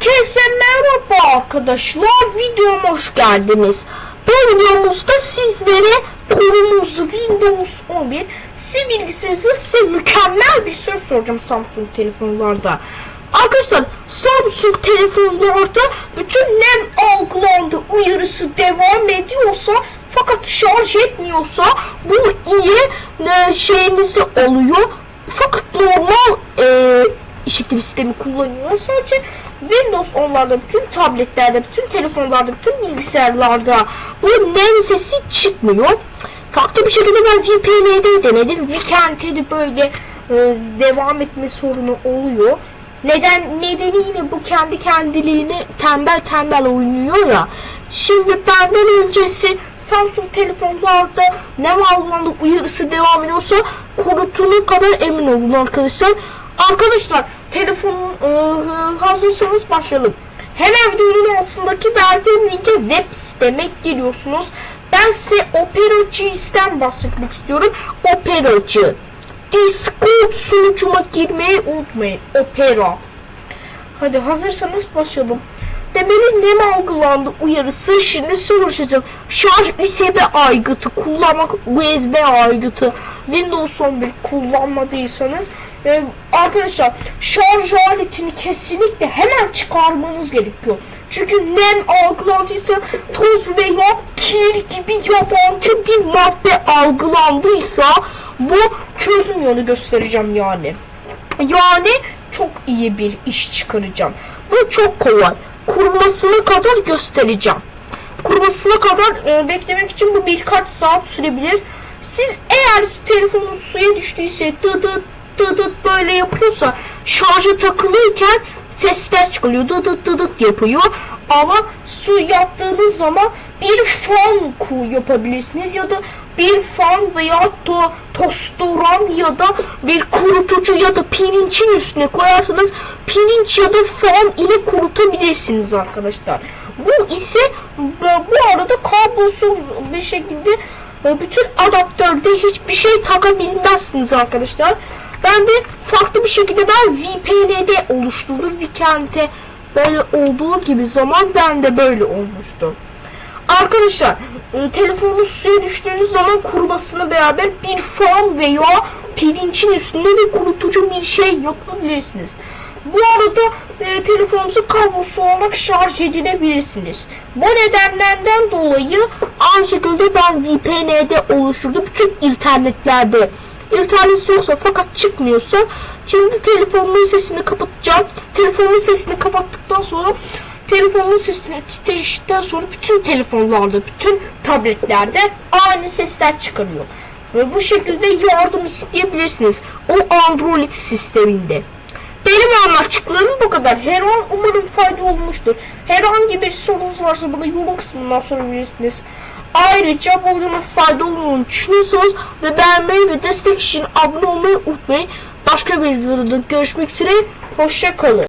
Herkese merhaba arkadaşlar. Videoma hoş geldiniz. Bu videomuzda sizlere konumuz Windows 11 size bilgisayarınızda size mükemmel bir soru soracağım Samsung telefonlarda. Arkadaşlar Samsung telefonlarda bütün nem algılandı uyarısı devam ediyorsa fakat şarj etmiyorsa bu iyi e, şeyinizi oluyor. Fakat normal e, işitim sistemi kullanıyor. Sadece Windows onlarda, bütün tabletlerde, bütün telefonlarda, bütün bilgisayarlarda bu nem sesi çıkmıyor. Farklı bir şekilde ben VPN'de denedim. Weekend'de böyle e, devam etme sorunu oluyor. Neden nedeniyle bu kendi kendiliğini tembel tembel oynuyor ya. Şimdi benden öncesi Samsung telefonlarda ne algılandı uyarısı devam ediyorsa kurutulur kadar emin olun arkadaşlar. Arkadaşlar telefonun e, hazırsanız başlayalım. Hemen videonun altındaki verdiğim linke web siteme giriyorsunuz. Ben size Opera GS'den bahsetmek istiyorum. Operacı. Discord sunucuma girmeyi unutmayın. Opera. Hadi hazırsanız başlayalım. Demeli nem algılandı uyarısı şimdi soruşacağım. Şarj USB aygıtı kullanmak USB aygıtı Windows 11 kullanmadıysanız e, arkadaşlar şarj aletini kesinlikle hemen çıkarmanız gerekiyor. Çünkü nem algılandıysa toz veya kir gibi yabancı bir madde algılandıysa bu çözüm yolu göstereceğim yani. Yani çok iyi bir iş çıkaracağım. Bu çok kolay. Kurumasına kadar göstereceğim. Kurumasına kadar e, beklemek için bu birkaç saat sürebilir. Siz eğer telefonun suya düştüyse dıdıt dıdıt böyle yapıyorsa şarja takılıyken sesler çıkıyor. Dıdıt dıdıt yapıyor. Ama su yaptığınız zaman bir fan yapabilirsiniz ya da bir fan veya to tostoran ya da bir kurutucu ya da pirincin üstüne koyarsanız pirinç ya da fan ile kurutabilirsiniz arkadaşlar. Bu ise bu arada kablosuz bir şekilde e, bütün adaptörde hiçbir şey takabilmezsiniz arkadaşlar. Ben de farklı bir şekilde ben VPN'de oluşturdum. Weekend'e böyle olduğu gibi zaman ben de böyle olmuştu. Arkadaşlar e, telefonunuz suya düştüğünüz zaman kurumasını beraber bir fan veya pirincin üstünde bir kurutucu bir şey yapabilirsiniz. Bu arada e, telefonunuzu kablosuz olarak şarj edilebilirsiniz. Bu nedenlerden dolayı aynı şekilde ben VPN'de oluşturdum. Bütün internetlerde internet yoksa fakat çıkmıyorsa şimdi telefonumun sesini kapatacağım. Telefonun sesini kapattıktan sonra telefonun sesini titreştikten sonra bütün telefonlarda, bütün tabletlerde aynı sesler çıkarıyor. Ve bu şekilde yardım isteyebilirsiniz. O Android sisteminde. Benim anlattıklarım bu kadar. Her an umarım fayda olmuştur. Herhangi bir sorunuz varsa bana yorum kısmından sorabilirsiniz. Ayrıca bu videonun fayda olduğunu düşünüyorsanız ve beğenmeyi ve destek için abone olmayı unutmayın. Başka bir videoda görüşmek üzere. Hoşça kalın.